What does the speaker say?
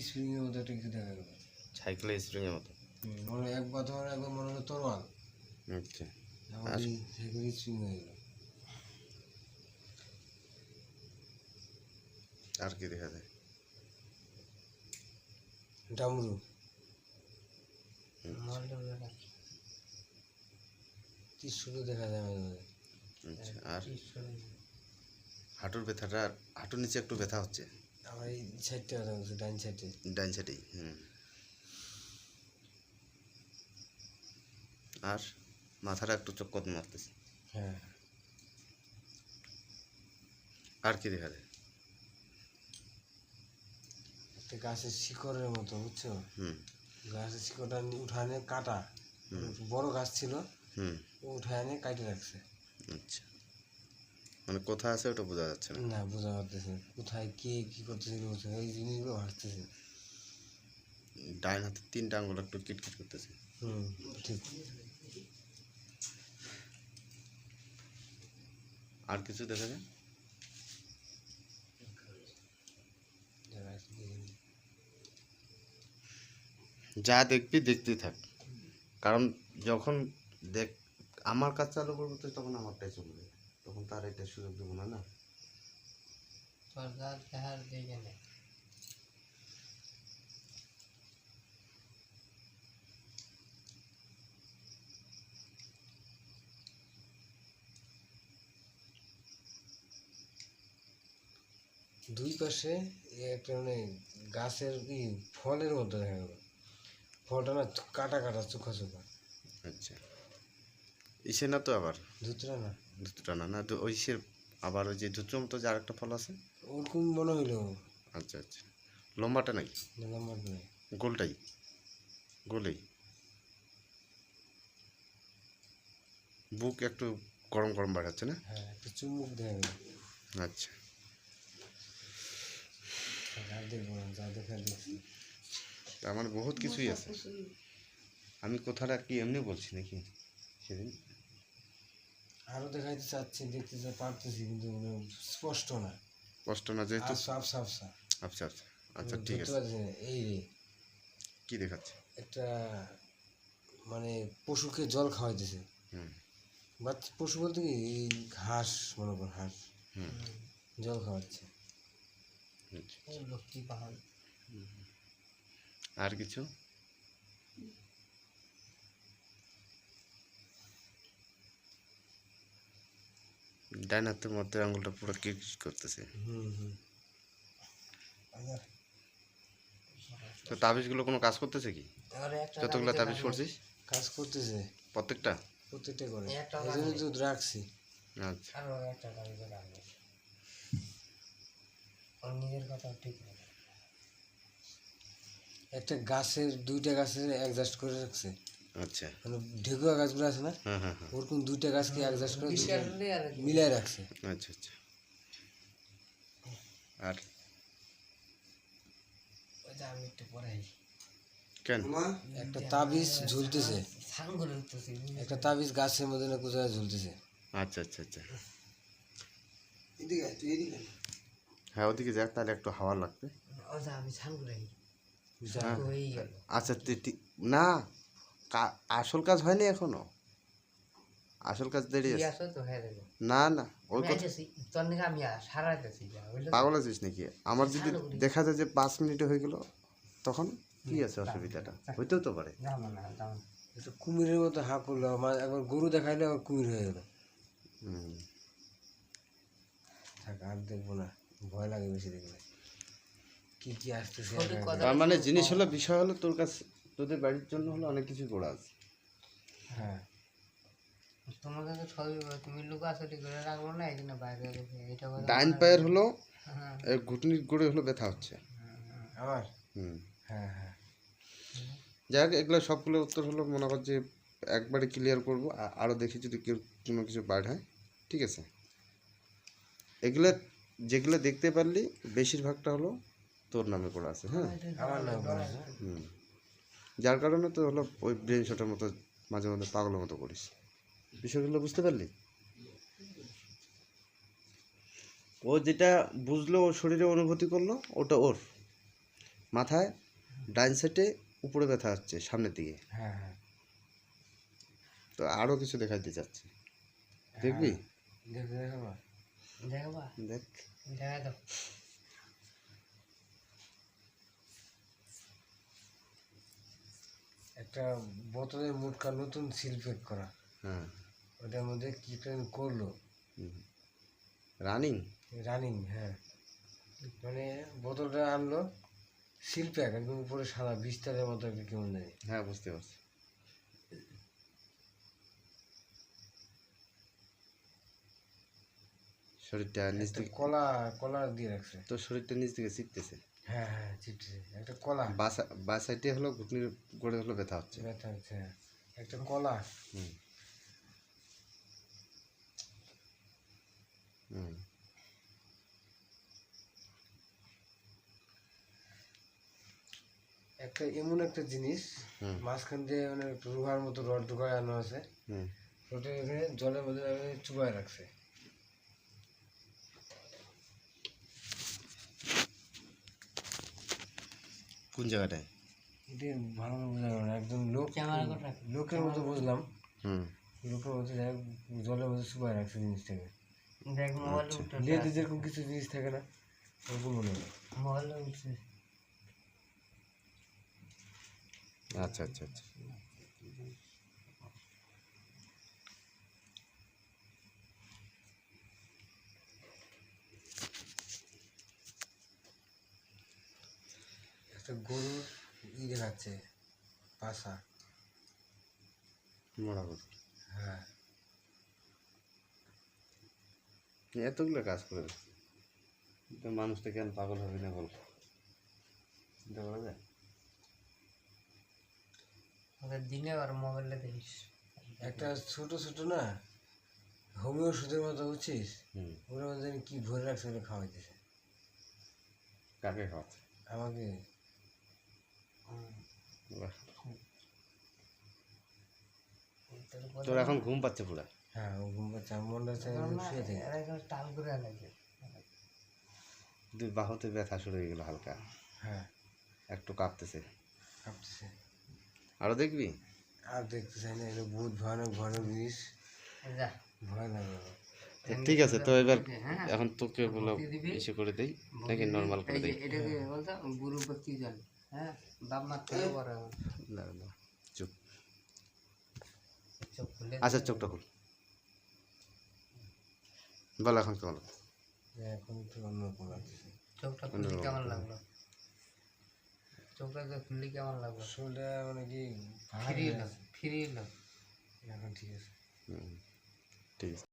Spring এর মতো একটা কিছু দেখা গেল। সাইকেলের স্প্রিংয়ের মতো। মনে এক কথা একবার মনে হলো তরোয়াল। আচ্ছা। এখন সাইকেল স্প্রিং হয়ে গেল। আর কি দেখা যায়? ডামরু। ত্রিশুলও দেখা যায় মাঝে মাঝে। আচ্ছা আর? হাঁটুর ব্যথাটা হাঁটুর নিচে একটু ব্যথা হচ্ছে? আবার এই সাইডটা ডাইন সাইডে ডাইন সাইডেই হুম। আর মাথাটা একটু চক্কর মারতেছে। হ্যাঁ। আর কি দেখা যায়? একটা গাছের শিকড়ের মতো বুঝছ? হুম। গাছের শিকড়টা উঠানে কাটা বড় গাছ ছিল হুম। এনে কাটে রাখছে। আচ্ছা। মানে কোথায় আছে ওটা বোঝা যাচ্ছে না। না বোঝা পারতেছে না। কোথায় কে কি করতেছিল বুঝছ না। এই জিনিসগুলো ভাবতেছে ডাইন হাতে তিনটা আঙ্গুল একটু কিটকিট করতেছে। হুম ঠিক। আর কিছু দেখা যায়? যারা। যা দেখবি দেখতেই থাক। কারণ যখন দেখ আমার কাজ চালু করব তো তখন আমারটাই চলবে। তার এটা সুযোগ দেবো না না? সরকার দেখার দেখে নেয়? দুই পাশে একটা মানে গাছের কি ফলের মতো দেখা গেল। ফলটা না কাটা কাটা চোখা চোখা। আচ্ছা। ইসে না তো আবার? ধুতরা না। দুটোটা না না তো ওই সে আবার ওই যে দুটোর মতো যে আরেকটা ফল আছে? ওরকম মনে হইল। আচ্ছা আচ্ছা। লম্বাটা নাকি নাম্বার নয় গোলটাই? গোলেই? বুক একটু গরম গরম বাড়াচ্ছে না? হ্যাঁ একটা চুমুক দেখা আচ্ছা মানে বহুত কিছুই আছে। আমি কথাটা কি এমনি বলছি নাকি সেদিন? আরও দেখাইতে চাচ্ছি দেখতে চা পারতেছি কিন্তু মানে স্পষ্ট না। কষ্ট না যেহেতু আফসা আফসা আফসা আচ্ছা আচ্ছা আচ্ছা ঠিক আছে। এই রে। কি দেখাচ্ছে? একটা মানে পশুকে জল খাওয়াইতেছে। হুম। বা পশু বলতে কি এই ঘাস মনে কর হাঁস। হুম। জল খাওয়াচ্ছে। আচ্ছা। পাহাড়। আর কিছু? ডাইন হাতের মধ্যে আঙুলটা পুরো কিরকির করতেছে। হুম হুম। তো তাবিজগুলো কোনো কাজ করতেছে কি? যতগুলো তাবিজ করছিস কাজ করতেছে। প্রত্যেকটা? প্রত্যেকটা করে। এই রাখছি। আচ্ছা। নিজের কথা ঠিক একটা গাছের দুইটা গাছের অ্যাডজাস্ট করে রাখছে। আচ্ছা। মানে ঢেকুয়া গাছগুলো আছে না? হ্যাঁ হ্যাঁ হ্যাঁ। ওরকম দুইটা গাছকে অ্যাডজাস্ট করে দুইটা বিশ্বাস নেই আর মিলাই রাখছে। আচ্ছা আচ্ছা। আর? ওই যে আমি একটু পরে আসি। কেন? একটা তাবিজ ঝুলতেছে। সাং করে উঠতেছি একটা তাবিজ গাছের মধ্যে না কোথায় ঝুলতেছে? আচ্ছা আচ্ছা আচ্ছা। এদিকে তুই এদিকে হ্যাঁ ওদিকে যাক তাহলে একটু হাওয়া লাগবে। ও যে আমি সাং করে আসি হ্যাঁ। হয়েই গেল। আচ্ছা তি- তি- না কা- আসল কাজ হয়নি এখনও? আসল কাজ দেরি আছে? না না ওই কথা তোর নাকি আমি সারাইতেছি যা বুঝলো তো? পাগল আছিস নাকি? আমার যদি দেখা যায় যে পাঁচ মিনিটে হয়ে গেল তখন কি আছে অসুবিধাটা? হইতেও তো পারে। কুমিরের মতো হা করল আমার একবার গরু দেখাইলে আবার কুমির হয়ে গেল হুম। থাক আর দেখব না ভয় লাগে বেশি দেখলে। কি কি আসতেছে তার মানে জিনিস হলো বিষয় হলো তোর কাছে তোদের বাড়ির জন্য হলো অনেক কিছু করা আছে। হ্যাঁ। তোমার কাছে ছবি তুমি লুকা ছুটি করে রাখব না এই জন্য বাইরে রেখে এটা ডাইন পায়ের হলো হ্যাঁ। ঘুটনির গোড়ে হলো ব্যথা হচ্ছে। আমার? হুম। হ্যাঁ হ্যাঁ। যাই হোক এগুলো সবগুলো উত্তর হলো মনে কর যে একবারে ক্লিয়ার করব আরও দেখি যদি কেউ কোনো কিছু বাড়ায় ঠিক আছে? এগুলো যেগুলো দেখতে পারলি বেশিরভাগটা হলো তোর নামে করা আছে হ্যাঁ? আমার নাম হুম। যার কারণে তো হলো ওই ব্রেন শটের মতো মাঝে মাঝে পাগলের মতো করিস। বিষয়গুলো বুঝতে পারলি? ও যেটা বুঝলো ওর শরীরে অনুভূতি করল ওটা ওর। মাথায় ডাইন সাইডে উপরে ব্যথা হচ্ছে সামনের দিকে। হ্যাঁ হ্যাঁ। তো আরও কিছু দেখাইতে চাচ্ছি। দেখবি? দেখো। একটা বোতলের মুটকা নতুন সিল প্যাক করা। হ্যাঁ। ওটার মধ্যে কি করল? রানিং? রানিং হ্যাঁ। মানে বোতলটা আনলো প্যাক একদম উপরে সাদা বিস্তারের মতো একটা কেমন জানি। হ্যাঁ বুঝতে পারছি। শরীরটা নিচ থেকে কলা কলা দিয়ে রাখছে। তোর শরীরটা নিচ থেকে চিপতেছে হ্যাঁ হ্যাঁ একটা কলা। বাসা বা হলো ঘুটনির গোড়ে হলো ব্যথা হচ্ছে। ব্যথা হচ্ছে। একটা কলা। হুম। হুম। একটা এমন একটা জিনিস মাঝখান দিয়ে মানে রুহার মতো রড ঢুকায় আনা আছে জলের মধ্যে চুবায় রাখছে। কোন জায়গাটায়? ভালো করে না একদম লোক ক্যামেরা করে রাখ। লোকের মতো বুঝলাম। হুম। লোকের মতো যাই জলের মধ্যে চুবায় রাখছে জিনিসটাকে। দেখ মোবাইলে লেদে যেরকম কিছু জিনিস থাকে না ওরকম মনে হয়। আচ্ছা আচ্ছা আচ্ছা। একটা গরুর ই দেখাচ্ছে পাশা। মরা করো হ্যাঁ। এতগুলো কাজ করে মানুষটা কেন পাগল হবে না বল? চিন্তা করা যায়? দিনে আর মোবাইলে দেখিস। একটা ছোট ছোট না হোমিও ওষুধের মতো বুঝছিস? ওরা জানি কি ভরে রাখছে খাওয়াইতেছে। কাকে খাওয়াচ্ছে? আমাকে। তোর এখন ঘুম পাচ্ছে পুরা? হ্যাঁ ও ঘুম পাচ্ছে মনটা চাই শুয়ে থাকি। এরা এখানে টাল করে লাগে দুই বাহুতে ব্যথা শুরু হয়ে গেল হালকা। হ্যাঁ। একটু কাঁপতেছে। কাঁপতেছে। আরও দেখবি? আর দেখতে চাই না এটা বহুত ভয়ানক ভয়ানক জিনিস। যা। ভয় লাগে ঠিক আছে তো এবার এখন তোকে বলো ইসে করে দেই নাকি নর্মাল করে দেই? এটাকে বলতো গুরু ভক্তি জান হ্যাঁ? চুপ। আচ্ছা চোখটা খুল বল এখন কেমন এখন একটু অন্যরকম চোখটা কেমন লাগল? চোখটা খুললে কেমন লাগল? শরীরটা মানে কি ফিরিয়ে এলো। ফিরিয়ে এলো এখন ঠিক আছে। হুম, ঠিক আছে।